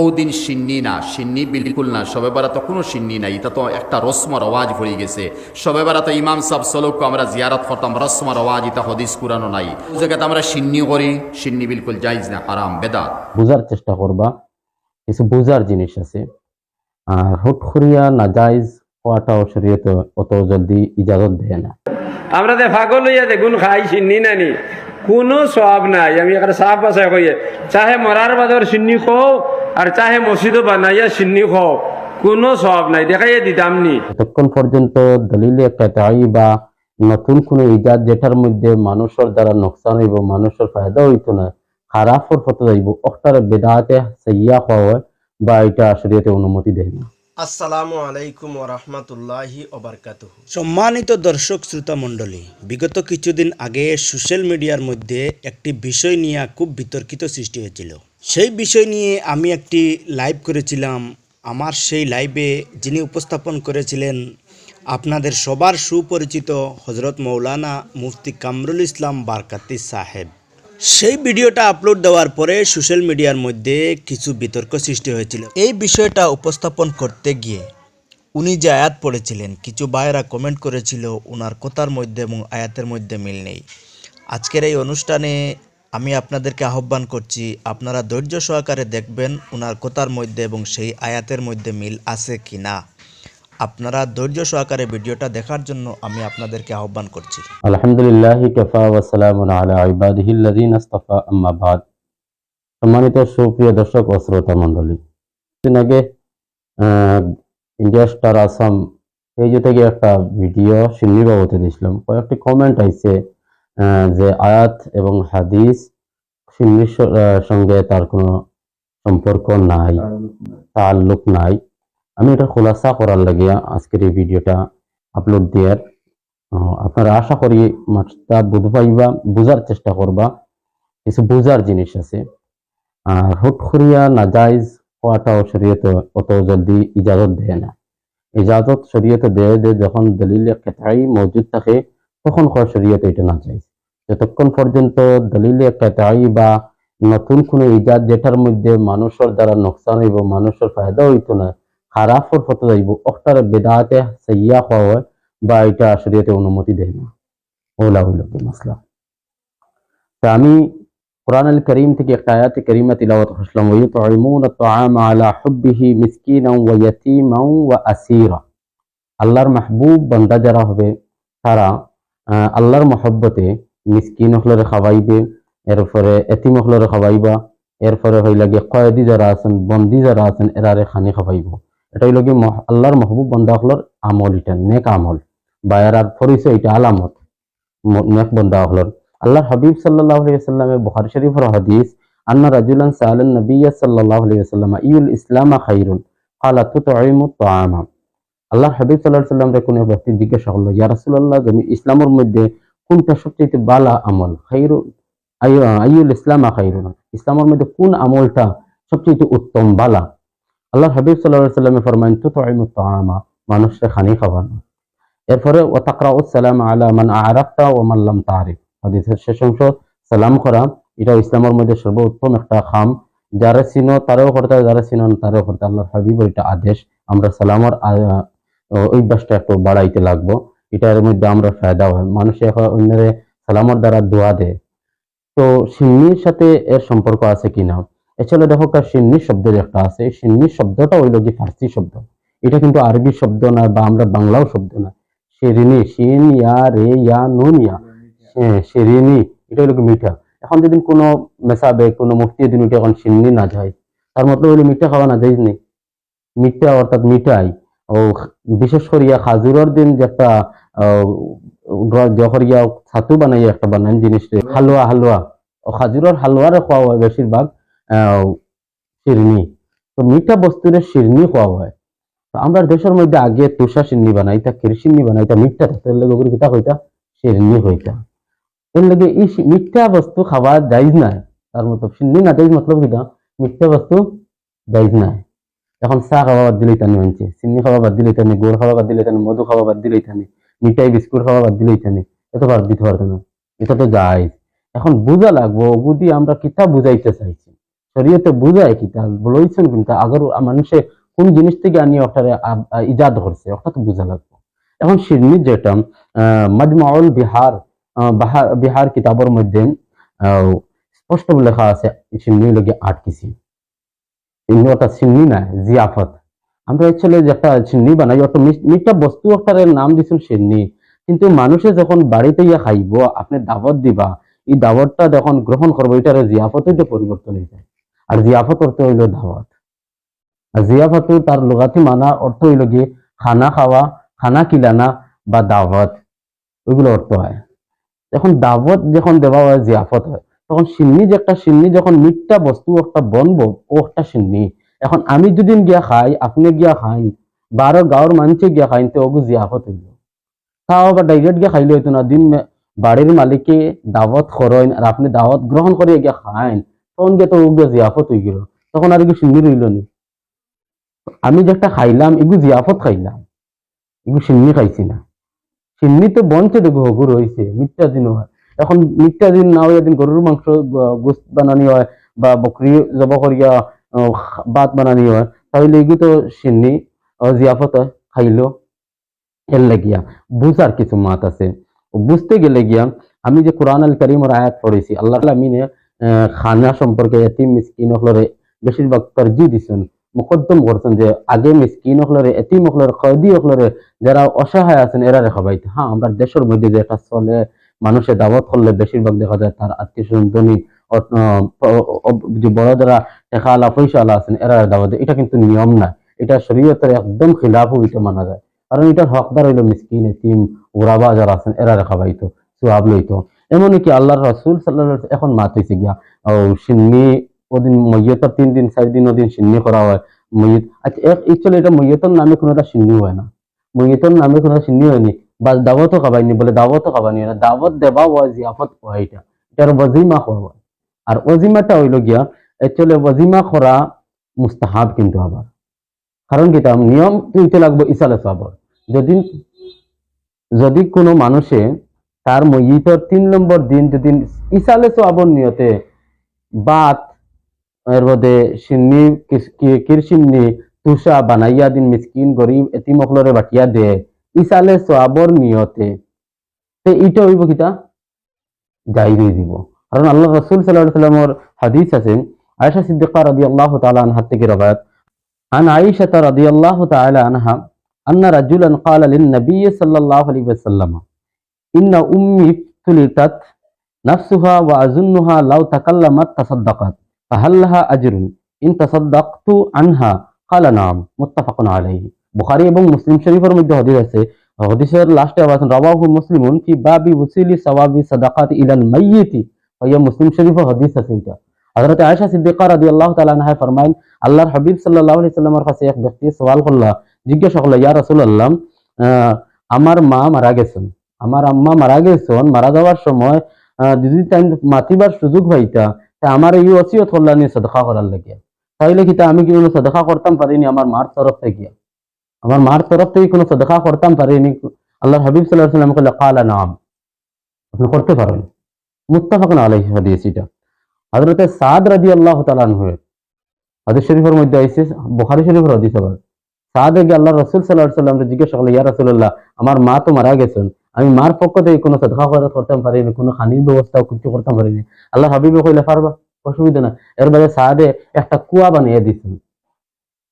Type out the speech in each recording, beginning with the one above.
ও দিন সিন্নি না সিন্নি বিলকুল না সবে বেড়াতে কোনো সিন্নি নাই। এটা তো একটা রসমর আওয়াজ ভরে গেছে। সবে বেড়াতে ইমাম সাহ সলককে আমরা জিয়ারত করতাম রসমর আওয়াজ এটা হদিস কুরানো নাই। ও জায়গাতে আমরা সিন্নি করি সিন্নি বিলকুল যাইজ না আরাম বেদাত। বোঝার চেষ্টা করবা কিছু বোঝার জিনিস আছে। আর হুট করিয়া নাজাইজ হওয়াটাও শরীয়তে অত জলদি ইজাজত দেয় না। আমরা দে পাগল হইয়া দেখুন খাই চিন্নি নানি কোনো সব নাই। আমি এখানে সাফ বাসায় কইয়ে চাহে মরার বাদর সিন্নি খাও আর চাহে মসজিদও বানাইয়া সিন্নি খাও কোনো সব নাই দেখাইয়া দিতাম নি যতক্ষণ পর্যন্ত দলিলে কেতাই বা নতুন কোনো ইজাদ যেটার মধ্যে মানুষের দ্বারা নোকসান হইব মানুষের ফায়দা হইতো না খারাপর হতে যাইব অক্টারে বেদাতে সাইয়া হওয়া বা এটা শরীয়তে অনুমতি দেয় না। আসসালামু আলাইকুম ওরহমতুল্লাহি ওবরকাতুহ সম্মানিত দর্শক শ্রোতা মণ্ডলী বিগত কিছুদিন আগে সোশ্যাল মিডিয়ার মধ্যে একটি বিষয় নিয়ে খুব বিতর্কিত সৃষ্টি হয়েছিল। সেই বিষয় নিয়ে আমি একটি লাইভ করেছিলাম। আমার সেই লাইভে যিনি উপস্থাপন করেছিলেন, আপনাদের সবার সুপরিচিত হজরত মৌলানা মুফতি কামরুল ইসলাম বারকাতি সাহেব। সেই ভিডিওটা আপলোড দেওয়ার পরে সোশ্যাল মিডিয়ার মধ্যে কিছু বিতর্ক সৃষ্টি হয়েছিল। এই বিষয়টা উপস্থাপন করতে গিয়ে উনি যে আয়াত পড়েছিলেন, কিছু ভাইয়েরা কমেন্ট করেছিল ওনার কথার মধ্যে এবং আয়াতের মধ্যে মিল নেই। আজকের এই অনুষ্ঠানে আমি আপনাদেরকে আহ্বান করছি, আপনারা ধৈর্য সহকারে দেখবেন ওনার কথার মধ্যে এবং সেই আয়াতের মধ্যে মিল আছে কি না আপনারা ধৈর্য সহকারে ভিডিওটা দেখার জন্য আমি আপনাদেরকে আহ্বান করছি। আলহামদুলিল্লাহ সম্মানিত সুপ্রিয় দর্শক ও শ্রোতা মণ্ডলী দিন আগে ইন্ডিয়া স্টার আসাম পেজে থেকে একটা ভিডিও সিন্নি বাবতে দিয়েছিলাম কয়েকটি কমেন্ট আইছে। যে আয়াত এবং হাদিস সিন্নির সঙ্গে তার কোনো সম্পর্ক নাই তাল্লুক নাই। আমি এটা খোলাসা করার লাগিয়া আজকের এই ভিডিওটা আপলোড আহ, আপনারা আশা করি মাছটা বুঝ পাইবা বুঝার চেষ্টা করবা। কিছু বুঝার জিনিস আছে। আর হুট করিয়া নাজাইজ হওয়াটাও শরীয়তে অত জলদি ইজাজত দেয় না। ইজাজত শরীয়তে দেয় যে যখন দলিলে মজুদ থাকে তখন হয় শরীয়তে এটা নাজাইজ যতক্ষণ পর্যন্ত দলিলে কেতাই বা নতুন কোনো ইজাদ যেটার মধ্যে মানুষের দ্বারা নোকসান হইব, মানুষের ফায়দা হইতো না, খারাপর হতে যাইব অক্টারে বেদাতে সাইয়া হওয়া হয় বা এটা শরীয়তে অনুমতি দেয় না। ওলা হইল মাসলা তা আমি কোরআন আল করিম থেকে একটা আয়াতে করিমা তিলাওয়াত করছিলাম ওয়ুতঈমুন আত-তাআম আলা হুব্বিহি মিসকিনান ওয়া ইয়াতীমান ওয়া আসীরা। আল্লাহর মাহবুব বান্দা যারা হবে, তারা আল্লাহর মহব্বতে মিসকিন হলরে খাওয়াইবে এরপরে এতিম হলরে খাওয়াইবা এরপরে হইল গিয়ে কয়েদি যারা আছেন, বন্দি যারা আছেন, এরারে খানি খাওয়াইব এটা হইল গিয়ে আল্লাহর মহবুব বান্দা হলর আমল, এটা নেক আমল। বা এরার পরিচয় এটা আলামত। নেক বান্দা হলর আল্লাহর হাবিব সাল্লাল্লাহু আলাইহি ওয়াসাল্লামের বুখারী শরীফের হাদিস, আন্না রাজুলান সাআলান নবিয়্য সাল্লাল্লাহু আলাইহি ওয়াসাল্লাম, ইউল ইসলাম খাইরুন, ক্বালা তুতঈমু তাআমা। আল্লাহ হাবিব সাল্লাল্লাহু আলাইহি ওয়াসাল্লাম কোনো ব্যক্তি জিজ্ঞাসা করল, ইয়া রাসূলুল্লাহ, তুমি ইসলামের মধ্যে কোনটা সবচেয়ে বালা আমল? খাইরুন আইয়ু আইয়ুল ইসলাম খাইরুন ইসলামের মধ্যে কোন আমলটা সবচেয়ে উত্তম বালা? আল্লাহর হাবিব সাল্লাল্লাহু আলাইহি ওয়াসাল্লাম ফরমান তুতঈমু মানুষকে খানি খাওয়ানো। এরপরে ও তাকরাউ সালাম আলা মান আরাফতা ওয়া মান লাম তারিফ হাদিসের শেষ অংশ, সালাম করা, এটা ইসলামের মধ্যে সর্বোত্তম একটা খাম। যারা চিনো, তারাও করতে যারা চিনো না, তারাও করতে। আল্লাহর হাবিবের এটা আদেশ। আমরা সালামর অভ্যাসটা একটু বাড়াইতে লাগবো। এটার মধ্যে আমরা ফায়দা হয়। মানুষ এখন অন্যের সালামর দ্বারা দোয়া দেয়। তো সিন্নির সাথে এর সম্পর্ক আছে কিনা? এছাড়া দেখো একটা সিন্নি শব্দ যে একটা আছে। এই সিন্নি শব্দটা হইল কি ফার্সি শব্দ। এটা কিন্তু আরবি শব্দ না বা আমরা বাংলাও শব্দ না। শিরিনি শিন ইয়া রে ইয়া নুন ইয়া। হ্যাঁ, এটা হলো মিঠা। এখন যদি কোনো মেসাবে কোনো মুফতি যদি মিঠা এখন সিন্নি না যায় তার মতলব হলো মিঠা খাওয়া না নেই। মিঠা অর্থাৎ মিঠাই। বিশেষ করিয়া খাজুরের দিন যে একটা জহরিয়া ছাতু বানাইয়া একটা বানান জিনিস হালুয়া হালুয়া। ও, খাজুরের হালুয়ারে খাওয়া হয় বেশিরভাগ শিরনি। তো মিঠা বস্তুরে শিরনি খাওয়া হয়। তো আমরা দেশের মধ্যে আগে তুষা সিন্নি বানাইতা কিরসিন্নি বানাইতা, মিঠা থাকতে লগে ওগুলো কিতা হইতা শিরনি হইতা এর লগে এই মিঠা বস্তু খাওয়া যাইজ নাই। তার মতো সিন্নি না যাইজ মতলব কিতা? মিঠা বস্তু যাইজ নাই। এখন চাহ খাওয়া বাদ দিলেই টানি মানছে, চিনি খাওয়া বাদ দিলেই টানি গুড় খাওয়া বাদ দিলেই টানি মধু খাওয়া বাদ দিলেই টানি মিঠাই, বিস্কুট খাওয়া বাদ দিলেই টানি এত বাদ দিতে পারতো না। এটা তো যাইজ এখন বুঝা লাগবো ওগুদি আমরা কিতা বুঝাইতে চাইছি, শরীয়তে বুঝায় কি তা বলইছেন কিন্তু আগর মানুষে কোন জিনিস থেকে আনি ওটারে ইজাদ করছে ওটা তো বুঝা লাগবে। এখন শিরনি যেটা মাজমাউল বিহার বাহার কিতাবের মধ্যে স্পষ্ট লেখা আছে শিরনি লগে আট কিসিম। ওটা সিন্নি না জিয়াফত। আমরা অ্যাকচুয়ালি একটা সিন্নি বানাই মিস- মিঠা বস্তু একটার নাম দিছিল সিন্নি কিন্তু মানুষে যখন বাড়িতে ইয়া খাইব, আপনি দাওয়াত দিবা, এই দাওয়াতটা যখন গ্রহণ করব, এটার জিয়াফতে তো পরিবর্তন হয়ে যায়। আর জিয়াফত অর্থ হইল দাওয়াত। আর জিয়াফত তার লগাতি মানা অর্থ হইল গিয়ে খানা খাওয়া, খানা কিলানা বা দাওয়াত। ওইগুলো অর্থ হয়। যখন দাওয়াত যখন দেওয়া হয়, জিয়াফত হয়। তখন সিন্নি যে একটা সিন্নি, যখন মিঠটা বস্তু একটা বনবো, ও একটা সিন্নি। এখন আমি যদি গিয়া খাই, আপনি গিয়া খাই বারো গাঁৱৰ মানুষে গিয়া খাইন, তো ওগু জিয়াফত হইল তাও বা ডাইরেক্ট গিয়া খাইলে হইতো না, দিন বাড়ির মালিকে দাওয়াত করেন আর আপনি দাওয়াত গ্রহণ করে গিয়া খাইন, তখন গিয়ে তো ওগু জিয়াফত হয়ে গেল। তখন আর কি সিন্নি রইল নি। আমি যে একটা খাইলাম, এগু জিয়াফত খাইলাম, এগু সিন্নি খাইছি না। সিন্নি তো বঞ্চে দেখো, হগু রয়েছে মিথ্যা দিন হয়। এখন মিথ্যা দিন না হইয়া দিন গরুর মাংস গোস্ত বানানি হয় বা বকরি জব করিয়া ভাত বানানি হয়, তাহলে এগুলো তো সিন্নি জিয়াফত হয়, খাইলো। এর লাগিয়া বুঝার কিছু মাত আছে। বুঝতে গেলে গিয়া আমি যে কোরআন আল করিমর আয়াত পড়েছি, আল্লাহ আমিনে খানা সম্পর্কে এতিম মিসকিন হলরে বেশিরভাগ তরজি দিছেন, মুকদ্দম করছেন যে আগে মিসকিন হলরে এতিম হলরে কয়দি হলরে যারা অসহায় আছেন, এরা রেখাবাইতে হ্যাঁ আমরা দেশের মধ্যে যে এটা চলে মানুষে দাওয়াত করলে বেশিরভাগ দেখা যায় তার আত্মীয় স্বজন, ধনী যে বড় যারা টেকা আলা পয়সা আলা আছেন, এরা দাওয়াত, এটা কিন্তু নিয়ম না এটা শরীয়তের একদম খিলাফ হইতে মানা যায়। কারণ এটার হকদার হইল মিসকিন, এতিম ওরাবা যারা আছেন, এরা রেখা পাইতো সুহাব লইত। এমনকি আল্লাহর রাসূল সাল্লাল্লাহু আলাইহি এখন মাত হয়েছে গিয়া, ও, সিন্নি ওদিন মইয়তর তিন দিন, চার দিন ওদিন সিন্নি করা হয়। মইয়ত আচ্ছা এক এটা মৈয়তর নামে কোনো কোনোটা সিন্নি হয় না। মৈয়তর নামে কোনো সিন্নি হয়নি। খাবাইনি বলে খাবানি না দেওয়া হয় জিয়াফত হয় এটা এটার ওয়াজিমা হয় আর ওয়াজিমাটা হইল গিয়া ওয়াজিমা মুস্তাহাব কিন্তু আবার। কারণ কি তার নিয়ম তুইতে লাগবে, ইসালে সাবর। যদি যদি কোনো মানুষে তার ময়িতর তিন নম্বর দিন, যদি ইসালে সাবর নিয়তে বাত, এর মধ্যে সিন্নি কিরসিন্নি, তুষা, বানাইয়া দিন, মিসকিন, গরিব, এতিম অকলরে বাটিয়া দে ইসালে সাবর নিয়তে তে ইটা হইব কিতা যাইরই দিব কারণ আল্লাহ রসুল সাল্লাহ সাল্লামর হাদিস আছে আয়েশা সিদ্দিকা রাদিয়াল্লাহু তাআলা আনহা থেকে রবায়াত عن عائشة رضي الله تعالى عنها أن رجلا قال للنبي صلى الله عليه وسلم إن أمي ابتلتت نفسها وأظنها لو تكلمت تصدقت فهل لها أجر إن تصدقت عنها قال نعم متفق عليه বুখারী এবং মুসলিম শরীফের মধ্যে হাদিস আছে। হাদিসের লাস্টে আবার রাওয়াহু মুসলিমুন ফি বাবি উসিলি সাওয়াবি সাদাকাত ইলাল মাইয়িতি। ওয়া মুসলিম শরীফের হাদিস আছে এটা। হযরত আয়েশা সিদ্দিকা রাদিয়াল্লাহু তাআলা আনহা ফরমায়েন, আল্লাহর হাবিব সাল্লাল্লাহু আলাইহি সাল্লামের কাছে এক ব্যক্তি সওয়াল করলা, জিজ্ঞাসা করল, ইয়া রাসূলুল্লাহ আমার মা মারা গেছেন। আমার আম্মা মারা গেছেন, মারা যাওয়ার সময় যদি তাই মাতিবার সুযোগ পাইতা, তা আমার এই ওসিয়ত করলানি সদকা করার লাগে তাইলে কি তা আমি কি সদকা করতাম? পারিনি, আমার মার তরফ থেকে। আমার মার তরফ থেকে কোনো সদকা করতাম পারিনি। আল্লাহর হাবিব আলাইহি সাল্লাম কইলা কালা নাম। আপনি করতে পারেন। মুত্তাফাকুন আলাইহি হাদিস এটা। হযরতে সাদ রাদিয়াল্লাহু তাআলা আনহু হাদিস শরীফের মধ্যে আইছে বুখারী শরীফের হাদিস আবার। সাদে গিয়ে আল্লাহ রসুল সাল্লাহ সাল্লাম জিজ্ঞাসা করল, ইয়া রাসূলুল্লাহ, আমার মা তো মারা গেছেন। আমি মার পক্ষ থেকে কোনো সদকা খরচ করতে পারিনি, কোনো খানির ব্যবস্থা কিছু করতে পারিনি। আল্লাহ হাবিবে কইলে, পারবা, অসুবিধা না এর বাইরে সাদে একটা কুয়া বানিয়ে দিছেন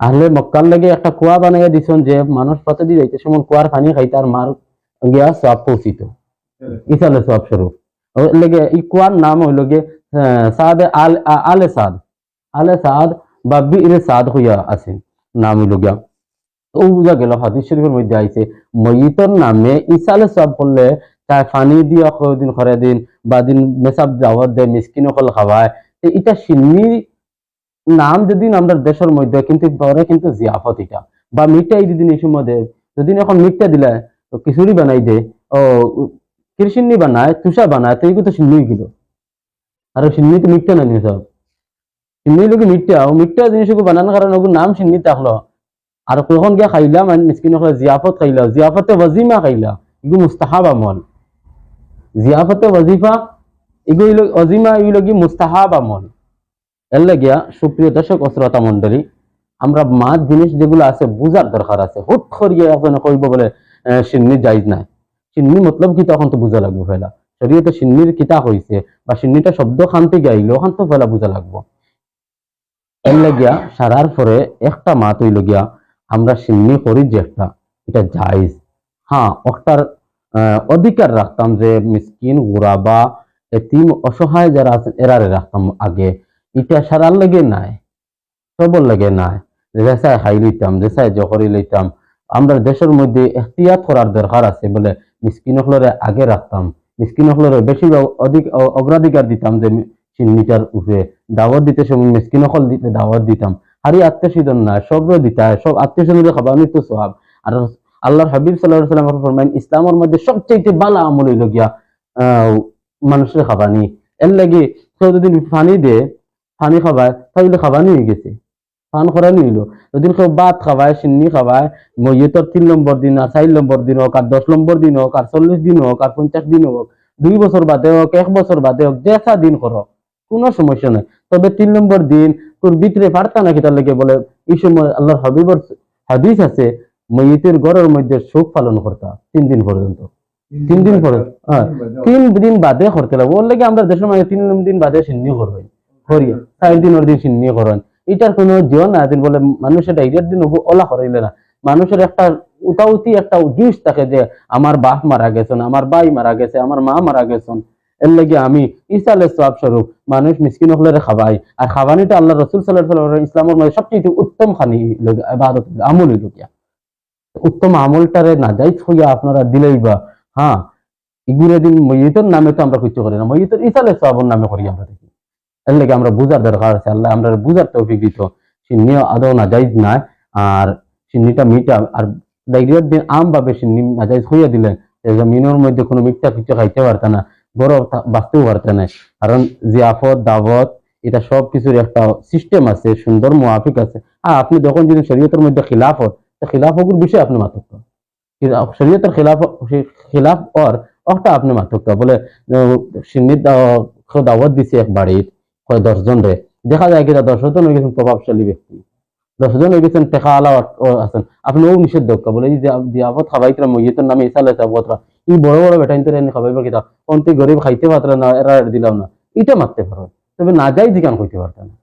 আহলে মক্কার লাগে একটা কুয়া বানিয়ে দিছেন যে মানুষ প্রতিদিন যাইতে সময় কুয়ার পানি খাইতে আর মার গিয়া সব পৌঁছিত। ইসালে সব স্বরূপ। লেগে এই কুয়ার নাম হইল গিয়ে সাদ আল আলে সাদ। আলে সাদ বা বীর সাদ হইয়া আছে। নাম হইল গিয়া। ও বুঝা গেল হাদিস শরীফের মধ্যে আইছে ময়িতর নামে ইসালে সব করলে তাই ফানি দিয়া দিন খরে দিন বা দিন মেসাব দাওয়াত দেয় মিসকিন অকল খাওয়ায় এটা সিন্নি নাম যদি আমরা দেশের মধ্যে কিন্তু পরে কিন্তু জিয়াফত এটা। বা মিঠাই যদি এই সময় যদি এখন মিঠা দিলে খিচুড়ি বানাই দে, ও, কিরসিন্নি বানায়, তুষা বানায় তো এগুলো তো সিন্নি গেল। আর সিন্নি তো মিঠা না সব সিন্নি লোক মিঠা ও মিঠা জিনিসগুলো বানানোর কারণে ওগুলো নাম সিন্নি থাকল আর কখন গিয়া খাইলাম আর মিসকিন জিয়াফত খাইলা, জিয়াফতে ওয়াজিমা খাইলা এগুলো মুস্তাহাব আমল জিয়াফতে ওয়াজিফা এগুলো অজিমা এগুলো কি মুস্তাহাব আমল এর লাগিয়া সুপ্রিয় দর্শক ও মন্ডলী আমরা মাছ জিনিস যেগুলো আছে বুঝার দরকার আছে। হুট কইব বলে সিন্নি জায়জ নাই। সিন্নি মতলব কি তখন তো বুঝা লাগবে ফেলা। শরীয়তে সিন্নির কিতা বা সিন্নিটা শব্দ ওখান তো ফেলা বুঝা লাগবো। এর লাগিয়া সারার পরে একটা মাত হইল গিয়া, আমরা সিন্নি করি যে একটা, এটা জায়জ। হ্যাঁ ওটার অধিকার রাখতাম যে মিসকিন, গুরাবা, এতিম, অসহায় যারা আছে এরারে রাখতাম আগে। এটা সারার লাগে নাই, সবর লাগে নাই। যেসায় খাই লইতাম যেসায় জহরি লইতাম। আমরা দেশের মধ্যে এহতিয়াত করার দরকার আছে বলে মিসকিন হলরে আগে রাখতাম। মিসকিন হলরে বেশি অধিক অগ্রাধিকার দিতাম যে চিন্নিটার উপরে। দাওয়াত দিতে সময় মিসকিন হল দিতে দাওয়াত দিতাম। হারি আত্মীয় স্বজন না সব দিতা সব আত্মীয় স্বজনের খাবার নিত সব। আর আল্লাহর হাবিব সাল্লাহ সাল্লাম ফরমাইন, ইসলামের মধ্যে সবচেয়ে বালা আমল হইল গিয়া মানুষের খাবানি। এর লাগি কেউ যদি পানি দে পানি খাবায় তাহলে খাবানি হয়ে গেছে পান খরানি হইল যদি কেউ ভাত খাবায় সিন্নি খাবায় মইয়তর তিন নম্বর দিন আর চার নম্বর দিন হোক আর দশ নম্বর দিন হোক আর চল্লিশ দিন হোক আর পঞ্চাশ দিন হোক দুই বছর বাদে হোক এক বছর বাদে হোক যেসা দিন করো কোনো সমস্যা নাই তবে তিন নম্বর দিন তোর ভিতরে পারতা নাকি তার লেগে বলে এই সময় আল্লাহর হাবিবর হাদিস আছে মইয়তের ঘরের মধ্যে শোক পালন করতা তিন দিন পর্যন্ত তিন দিন পরে হ্যাঁ তিন দিন বাদে করতে লাগবে ওর লেগে আমরা দেশের মানে তিন দিন বাদে সিন্নি করবেন এটার কোনো জিও না দিন বলে, মানুষের ডাইরিয়ার দিন ওলা করাইলে না। মানুষের একটা উতাউতি, একটা জুস থাকে যে, আমার বাপ মারা গেছেন, আমার ভাই মারা গেছে, আমার মা মারা গেছেন। এর লাগে আমি ইসালে সব স্বরূপ মানুষ মিসকিন হলে খাবাই। আর খাবানিটা আল্লাহ রসুল সাল্লাহ ইসলামের মধ্যে সবচেয়ে উত্তম খানি আবাদত আমল হইল উত্তম আমলটারে নাজাইজ হইয়া আপনারা দিলেই বা হ্যাঁ ইগুরে দিন মইয়তের নামে তো আমরা কিছু করি না। মইয়তের ইসালে সবর নামে করি আমরা দেখি। এর লাগে আমরা বুঝার দরকার আছে। আল্লাহ আমরা বুঝার তৌফিক দিত। সিন্নি আদৌ নাজাইজ নাই আর সিন্নিটা মিটা, আর ডাইরিয়ার দিন আম ভাবে সিন্নি নাজাইজ হইয়া দিলেন। জমিনের মধ্যে কোনো মিথ্যা কিছু খাইতে পারত না, বড় বাঁচতেও পারত না। কারণ জিয়াফত, দাওয়াত, এটা সব কিছুর একটা সিস্টেম আছে, সুন্দর মুআফিক আছে। হ্যাঁ আপনি যখন যদি শরীয়তের মধ্যে খিলাফ খিলাফত, তো খিলাফকের বিষয়ে আপনি মাতক শরীয়তের খিলাফ খিলাফ অর একটা আপনি মাতক বলে সিন্নির দাওয়াত দিছে এক বাড়ির কয় দশজন রে? দেখা যায় কিনা দশজন হয়ে গেছেন প্রভাবশালী ব্যক্তি। দশজন হয়ে গেছেন টেকা আলা আছেন। আপনি ও নিষেধ বলে এই যে দিয়াবত খাবাইতরা মইয়তের নামে ইসালে সাবতরা এই বড় বড় বেটা এনে খাবাইবা কিতা? অন্তে গরিব খাইতে পারত না এরা দিলাম না। এটা মারতে পারো তবে না যাই জিকান কইতে পারত না।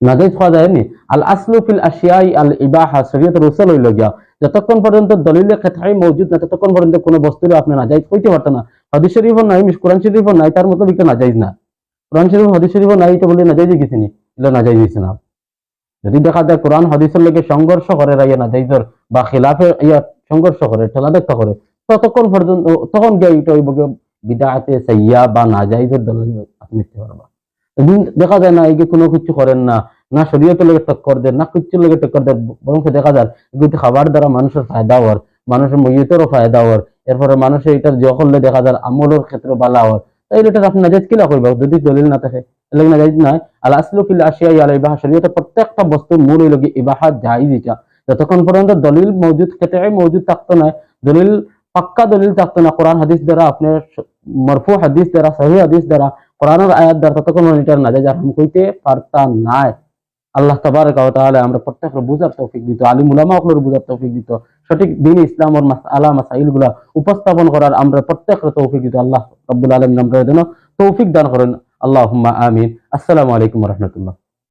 না যাই খাওয়া যায়নি আল আসলু ফিল আশিয়াই আল ইবাহা শরীয়তের উসল হইল গিয়া যতক্ষণ পর্যন্ত দলিলে খেতাই মৌজুদ না, ততক্ষণ পর্যন্ত কোনো বস্তুর আপনি না যাই কইতে পারত না। হাদিস শরীফও নাই কোরআন শরীফও নাই তার মতো একটা নাজাইজ না। কোরআন শরীফ হাদিস শরীফও নাই তো বলে নাজাইজ গেছে নি এগুলো নাজাইজ হয়েছে না। যদি দেখা যায় কোরআন হাদিসের লোকে সংঘর্ষ করে রাইয়া নাজাইজর বা খিলাফে ইয়া সংঘর্ষ করে ঠেলা দেখা করে, ততক্ষণ পর্যন্ত, তখন গিয়ে এটা হইব গিয়ে বিদাতে সাইয়া বা নাজাইজের দলিল আপনি নিতে পারবা। দেখা যায় না, এই যে কোনো কিছু করেন না না শরীয়তের লোকে টক্কর দেন, না কিছুর লোকে টক্কর দেন বরং দেখা যায় এগুলো খাবার দ্বারা মানুষের ফায়দা হওয়ার, মানুষের মইয়তেরও ফায়দা হওয়ার, এরপরে মানুষের এটা করলে দেখা যায় আমলের ক্ষেত্রে বালা হওয়ার তাই এটা আপনি নাজাইজ কিলা কইবা যদি দলিল না থাকে তাহলে নাজাইজ নাই আল আসলু ফিল প্রত্যেকটা মূল জায়েজ যতক্ষণ পর্যন্ত দলিল মজুদ ক্ষেত্রে মজুদ থাকতো না দলিল, পাক্কা দলিল থাকতো না কোরআন হাদিস দ্বারা আপনার মরফু হাদিস দ্বারা সহি হাদিস দ্বারা কোরআনের আয়াত দ্বারা ততক্ষণ এটার নাজাইজ আর কইতে পারতা নাই। আল্লাহ তাবার তাহলে আমরা প্রত্যেকের বুঝার তৌফিক দিত আলিম উলামা সকলের বুঝার তৌফিক দিত, সঠিক দিন ইসলামের মাসআলা মাসাইলগুলা উপস্থাপন করার আমরা প্রত্যেকের তৌফিক দিত, আল্লাহ আব্দুল আলম আমরা যেন তৌফিক দান করেন আল্লাহ আমিন। আসসালামু আলাইকুম রাহমাতুল্লাহ।